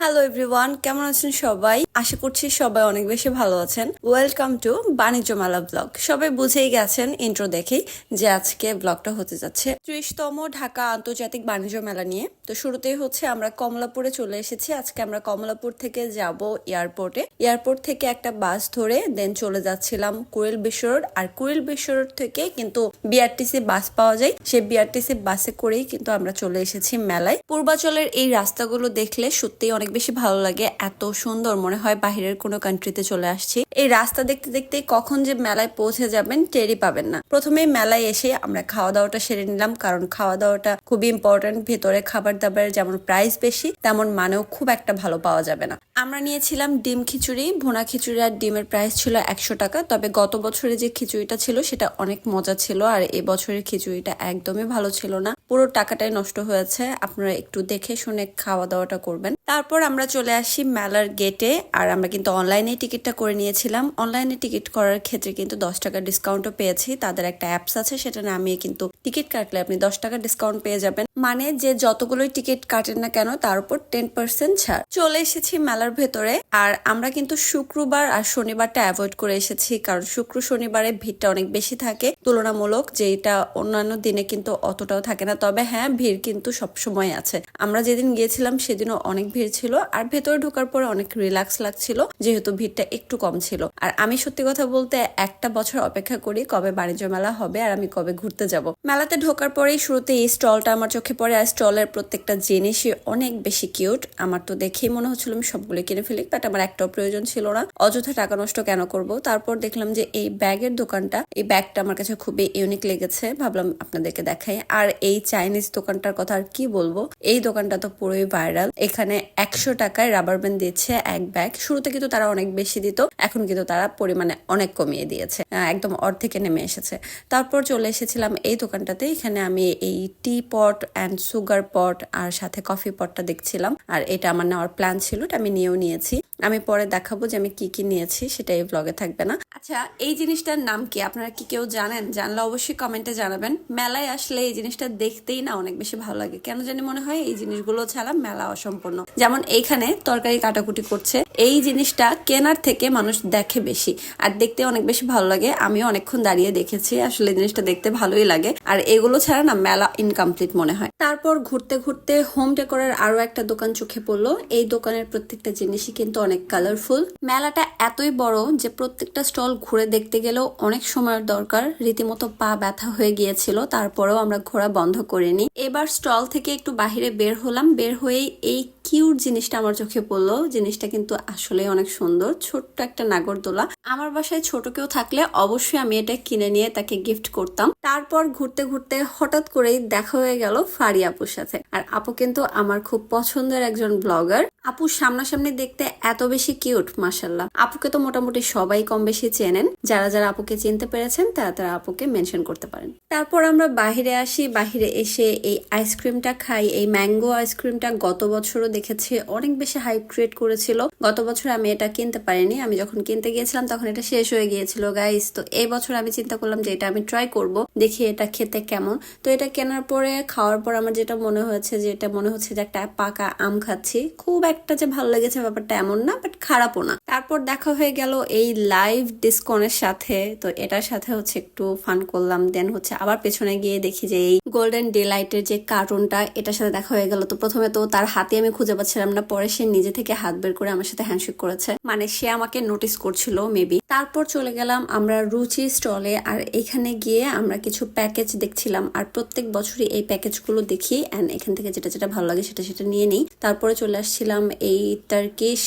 Hello everyone কেমন আছেন সবাই? আশা করছি সবাই অনেক বেশি ভালো আছেন। ওয়েলকাম টু বাণিজ্য মেলা ব্লগ। সবাই বুঝেই গেছেন ইন্ট্রো দেখেই, যে আজকে ব্লগটা হতে যাচ্ছে। ত্রিশতম ঢাকা আন্তর্জাতিক বাণিজ্য মেলা নিয়ে। তো শুরুতেই হচ্ছে, আমরা কমলাপুরে চলে এসেছি। আজকে আমরা কমলাপুর থেকে যাব এয়ারপোর্টে এয়ারপোর্ট থেকে একটা বাস ধরে দেন চলে যাচ্ছিলাম কুয়েল বিশ্ব রোড আর কুয়েল বিশ্ব রোড থেকে কিন্তু বিআরটিসি বাস পাওয়া যায়। সেই বিআরটিসি বাসে করেই কিন্তু আমরা চলে এসেছি মেলায়। পূর্বাচলের এই রাস্তাগুলো দেখলে সত্যিই অনেক বেশি ভালো লাগে। এত সুন্দর মনে হয়। বাহিরের কোনো কান্ট্রিতে চলে আসছি। এই রাস্তা দেখতে দেখতে কখন যে মেলায় পৌঁছে যাবেন টেরই পাবেন না। প্রথমেই মেলায় এসে আমরা খাওয়া দাওয়াটা সেরে নিলাম, কারণ খাওয়া দাওয়াটা খুবই ইম্পর্টেন্ট ভেতরে খাবার দাবারের যেমন প্রাইস বেশি, তেমন মানেও খুব একটা ভালো পাওয়া যাবে না। আমরা নিয়েছিলাম ডিম খিচুড়ি, ভোনা খিচুড়ি আর ডিমের প্রাইস ছিল একশো টাকা। তবে গত বছরে যে খিচুড়িটা ছিল, সেটা অনেক মজা ছিল, আর এবছরের খিচুড়িটা একদমই ভালো ছিল না। পুরো টাকাটাই নষ্ট হয়েছে। আপনারা একটু দেখে শুনে খাওয়া দাওয়াটা করবেন। তারপর আমরা চলে আসি মেলার গেটে আর আমরা কিন্তু অনলাইনে টিকিটটা করে নিয়েছিলাম। অনলাইনে টিকিট করার ক্ষেত্রে কিন্তু দশ টাকা ডিসকাউন্টও পেয়েছি। তাদের একটা অ্যাপস আছে সেটা নামিয়ে কিন্তু টিকিট কাটলে আপনি দশ টাকা ডিসকাউন্ট পেয়ে যাবেন। মানে যে যতগুলোই টিকিট কাটেন না কেন, তার উপর টেন পার্সেন্ট ছাড়। চলে এসেছি মেলার ভেতরে, আর আমরা কিন্তু শুক্রবার আর শনিবারটা অ্যাভয়েড করে এসেছি, কারণ শুক্র শনিবারে ভিড়টা অনেক বেশি থাকে। তুলনামূলক যেটা অন্যান্য দিনে কিন্তু অতটাও থাকে না, তবে হ্যাঁ ভিড় কিন্তু সবসময় আছে। আমরা যেদিন গিয়েছিলাম, সেদিনও অনেক ভিড় ছিল, আর ভেতরে ঢোকার পরে অনেক রিল্যাক্স লাগছিল, যেহেতু ভিড়টা একটু কম ছিল। আর আমি সত্যি কথা বলতে একটা বছর অপেক্ষা করি কবে বাণিজ্য মেলা হবে, আর আমি কবে ঘুরতে যাব। মেলাতে ঢোকার পরেই শুরুতে এই স্টলটা আমার চোখে পড়ে আর স্টলের প্রত্যেকটা জিনিসই অনেক বেশি কিউট। আমার তো দেখেই মনে হচ্ছিল আমি সবগুলো কিনে ফেলি, বাট আমার একটাও প্রয়োজন ছিল না। অযথা টাকা নষ্ট কেন করব? তারপর দেখলাম যে এই ব্যাগের দোকানটা, এই ব্যাগটা আমার কাছে খুবই ইউনিক লেগেছে। ভাবলাম আপনাদেরকে দেখাই। আর এই চাইনিজ দোকানটার কথা আর কি বলব? এই দোকানটা তো পুরোই ভাইরাল এখানে একশো টাকায় রাবার ব্যান্ড দিচ্ছে এক ব্যাগ। শুরুতে কিন্তু তারা অনেক বেশি দিত, এখন কিন্তু তারা পরিমাণে অনেক কমিয়ে দিয়েছে। একদম অর্ধেকে নেমে এসেছে। তারপর চলে এসেছিলাম এই দোকানটাতে। এখানে আমি এই টি পট অ্যান্ড সুগার পট আর সাথে কফি পটটা দেখছিলাম। আর এটা আমার নেওয়ার প্ল্যান ছিল আমি নিয়েও নিয়েছি। আমি পরে দেখাবো যে আমি কি কি নিয়েছি, সেটা এই ব্লগে থাকবে না। আচ্ছা এই জিনিসটার নাম কি? আপনারা কি কেউ জানেন? জানলে অবশ্যই কমেন্টে জানাবেন। মেলায় আসলে এই জিনিসটা দেখতেই না অনেক বেশি ভালো লাগে। কেন জানি মনে হয় এই জিনিসগুলো ছাড়া মেলা অসম্পূর্ণ। যেমন এইখানে তরকারি কাটাকুটি করছে। এই জিনিসটা কেনার থেকে মানুষ দেখে বেশি। আর দেখতে অনেক বেশি ভালো লাগে। আমিও অনেকক্ষণ দাঁড়িয়ে দেখেছি। আসলে জিনিসটা দেখতে ভালোই লাগে। আর এগুলো ছাড়া না মেলা ইনকমপ্লিট মনে হয়। তারপর ঘুরতে ঘুরতে হোম ডেকোরের আরও একটা দোকান চোখে পড়ল। এই দোকানের প্রত্যেকটা জিনিসই কিন্তু অনেক কালারফুল মেলাটা এতই বড় যে প্রত্যেকটা স্টল ঘুরে দেখতে গেলেও অনেক সময়ের দরকার। রীতিমতো পা ব্যথা হয়ে গিয়েছিল, তারপরেও আমরা ঘোরা বন্ধ করিনি। এবার স্টল থেকে একটু বাহিরে বের হলাম। বের হয়েই এই কিউট জিনিসটা আমার চোখে পড়ল। জিনিসটা কিন্তু আসলে অনেক সুন্দর। ছোট্ট একটা নাগরদোলা। আমার বাসায় ছোট কেউ থাকলে অবশ্যই আমি এটা কিনে নিয়ে তাকে গিফট করতাম। তারপর ঘুরতে ঘুরতে হঠাৎ করেই দেখা হয়ে গেল ফারি আপুর সাথে। আর আপু কিন্তু আমার খুব পছন্দের একজন ব্লগার আপু সামনাসামনি দেখতে এত বেশি কিউট মাসাল্লাহ আপুকে তো মোটামুটি সবাই কম বেশি চেনেন। যারা যারা আপুকে চিনতে পেরেছেন, তারা তারা আপুকে মেনশন করতে পারেন। তারপর আমরা বাহিরে আসি। বাহিরে এসে এই আইসক্রিমটা খাই। এই ম্যাঙ্গো আইসক্রিমটা গত বছরও দেখেছি, অনেক বেশি হাইপ ক্রিয়েট করেছিল। গত বছর আমি এটা কিনতে পারিনি। আমি যখন কিনতে গিয়েছিলাম, তখন এটা শেষ হয়ে গিয়েছিল গাইস তো এই বছর আমি চিন্তা করলাম যে এটা আমি ট্রাই করব, দেখি এটা খেতে কেমন। তো এটা কেনার পরে, খাওয়ার পর আমার যেটা মনে হয়েছে যে, এটা মনে হচ্ছে যে একটা পাকা আম খাচ্ছি। খুব একটা যে ভালো লেগেছে ব্যাপারটা এমন না বাট খারাপও না। তারপর দেখা হয়ে গেল এই লাইভ ডিসকনের সাথে। তো এটার সাথে হচ্ছে একটু ফান করলাম দেন হচ্ছে আবার পেছনে গিয়ে দেখি যে এই গোল্ডেন ডিলাইটের যে কার্টুনটা এটার সাথে দেখা হয়ে গেল। তো প্রথমে তো তার হাতে আমি খুঁজে পাচ্ছিলাম না। পরে সে নিজে থেকে হাত বের করে আমার সাথে হ্যান্ডশেক করেছে। মানে সে আমাকে নোটিস করছিল মেবি তারপর চলে গেলাম আমরা রুচি স্টলে আর এখানে গিয়ে আমরা কিছু প্যাকেজ দেখছিলাম। আর প্রত্যেক বছরই এই প্যাকেজগুলো দেখি অ্যান্ড এখান থেকে যেটা যেটা ভালো লাগে সেটা সেটা নিয়ে নিই। তারপরে চলে আসছিলাম এই টার্কিশ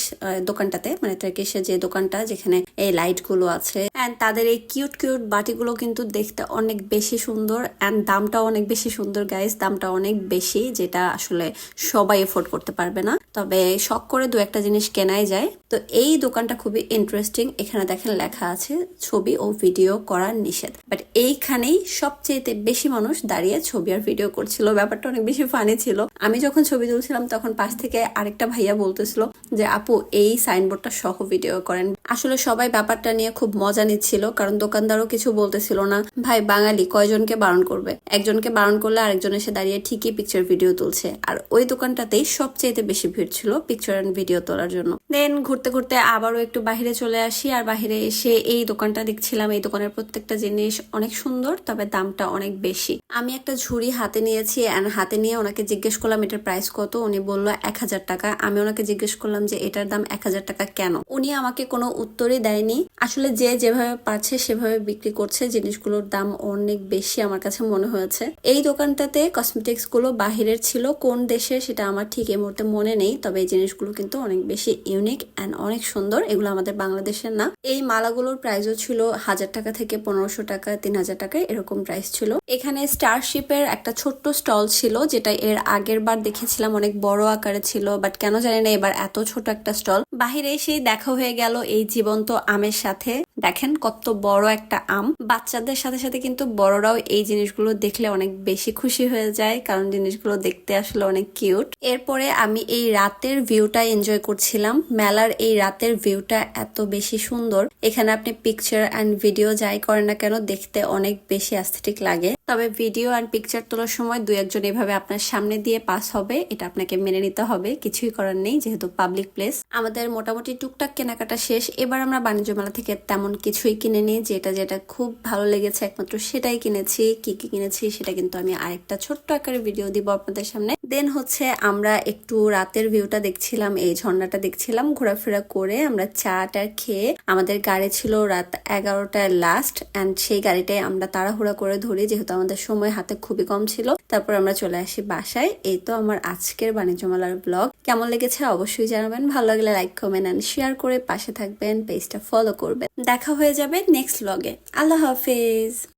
দোকানটাতে। মানে টার্কিশের যে দোকানটা যেখানে এই লাইটগুলো আছে। অ্যান্ড তাদের এই কিউট কিউট বাটিগুলো কিন্তু দেখতে অনেক বেশি সুন্দর। অ্যান্ড দামটাও অনেক বেশি সুন্দর গাইস দামটা অনেক বেশি, যেটা আসলে সবাই এফোর্ড করতে পারবে না। তবে শখ করে দু একটা জিনিস কেনাই যায়। তো এই দোকানটা খুবই ইন্টারেস্টিং এখানে দেখেন লেখা আছে, ছবি ও ভিডিও করার নিষেধ। বাট এইখানেই সবচেয়ে বেশি মানুষ দাঁড়িয়ে ছবি আর ভিডিও করছিল। ব্যাপারটা অনেক বেশি ফানি ছিল। আমি যখন ছবি তুলছিলাম, তখন পাশ থেকে আরেকটা ভাইয়া বলতেছিল যে, আপু, এই সাইনবোর্ডটা সহ ভিডিও করেন। আসলে সবাই ব্যাপারটা নিয়ে খুব মজা নিচ্ছিল, কারণ দোকানদারও কিছু বলতেছিল না, ভাই, বাঙালি কয়জনকে বারণ করবে? একজনকে বারণ করলে আরেকজন এসে দাঁড়িয়ে ঠিকই পিকচার ভিডিও তুলছে। আর ওই দোকানটাতেই সবচেয়ে বেশি ভিড় ছিল পিকচার অ্যান্ড ভিডিও তোলার জন্য। দেন ঘুরতে ঘুরতে আবারও একটু বাইরে চলে আসি, আর বাহিরে এসে এই দোকানটা দেখছিলাম। এই দোকানের প্রত্যেকটা জিনিস অনেক সুন্দর, তবে দামটা অনেক বেশি। আমি একটা ঝুড়ি হাতে নিয়েছি অ্যান্ড হাতে নিয়ে ওনাকে জিজ্ঞেস করলাম, এটার প্রাইস কত? উনি বলল, এক হাজার টাকা। আমি ওনাকে জিজ্ঞেস করলাম যে, এটার দাম এক হাজার টাকা কেন? উনি আমাকে কোনো উত্তরই দেয়নি। আসলে যে যেভাবে পারছে সেভাবে বিক্রি করছে। জিনিসগুলোর দাম অনেক বেশি আমার কাছে মনে হয়েছে। এই দোকানটাতে কসমেটিক্সগুলো বাহিরের ছিল। কোন দেশের সেটা আমার ঠিক এই মুহূর্তে মনে নেই। তবে এই জিনিসগুলো কিন্তু অনেক বেশি ইউনিক অ্যান্ড অনেক সুন্দর। এগুলো আমাদের বাংলাদেশের না। এই মালাগুলোর প্রাইসও ছিল হাজার টাকা থেকে পনেরোশো টাকা, তিন হাজার টাকা এরকম প্রাইস ছিল। এখানে স্টারশিপের একটা ছোট্ট স্টল ছিল, যেটা এর আগের বার দেখেছিলাম। অনেক বড় আকারে ছিল বাট কেন জানি না এবার এত ছোট একটা স্টল বাহিরে এসেই দেখা হয়ে গেল এই জীবন্ত আমের সাথে, দেখেন কত বড় একটা আম। বাচ্চাদের সাথে সাথে কিন্তু বড়রাও এই জিনিসগুলো দেখলে অনেক বেশি খুশি হয়ে যায়, কারণ জিনিসগুলো দেখতে আসলে অনেক কিউট। এরপরে আমি এই রাতের ভিউটা এনজয় করছিলাম। মেলার এই রাতের ভিউটা এত বেশি সুন্দর। এখানে আপনি পিকচার অ্যান্ড ভিডিও যাই করেন না কেন, দেখতে অনেক বেশি অ্যাস্থেটিক লাগে। তবে ভিডিও অ্যান্ড পিকচার তোলার সময় দুই একজন এভাবে আপনার সামনে দিয়ে পাস হবে, এটা আপনাকে মেনে নিতে হবে, কিছুই করার নেই যেহেতু পাবলিক প্লেস আমাদের মোটামুটি টুকটাক কেনাকাটা শেষ, এবার আমরা বাণিজ্য মেলা থেকে তেমন কিছুই কিনে নিই, যেটা যেটা খুব ভালো লেগেছে একমাত্র সেটাই কিনেছি। কি কি কিনেছি সেটা কিন্তু আমি আরেকটা ছোট্ট আকারে ভিডিও দিব আপনাদের সামনে। দেন হচ্ছে আমরা একটু রাতের ভিউটা দেখছিলাম, এই ঝর্ণাটা দেখছিলাম, ঘোরাফেরা করে আমরা চাটা খেয়ে আমাদের গাড়ি ছিল রাত এগারোটায় লাস্ট অ্যান্ড সেই গাড়িটাই আমরা তাড়াহুড়া করে ধরি, যেহেতু আমাদের সময় হাতে খুবই কম ছিল। তারপর আমরা চলে আসি বাসায়। এই তো আমার আজকের বাণিজ্য মেলার ব্লগ। কেমন লেগেছে অবশ্যই জানাবেন। ভালো লাগলে লাইক কমেন্ট অ্যান্ড শেয়ার করে পাশে থাকবেন পেজটা ফলো করবেন। দেখা হয়ে যাবে নেক্সট ব্লগে আল্লাহ হাফেজ।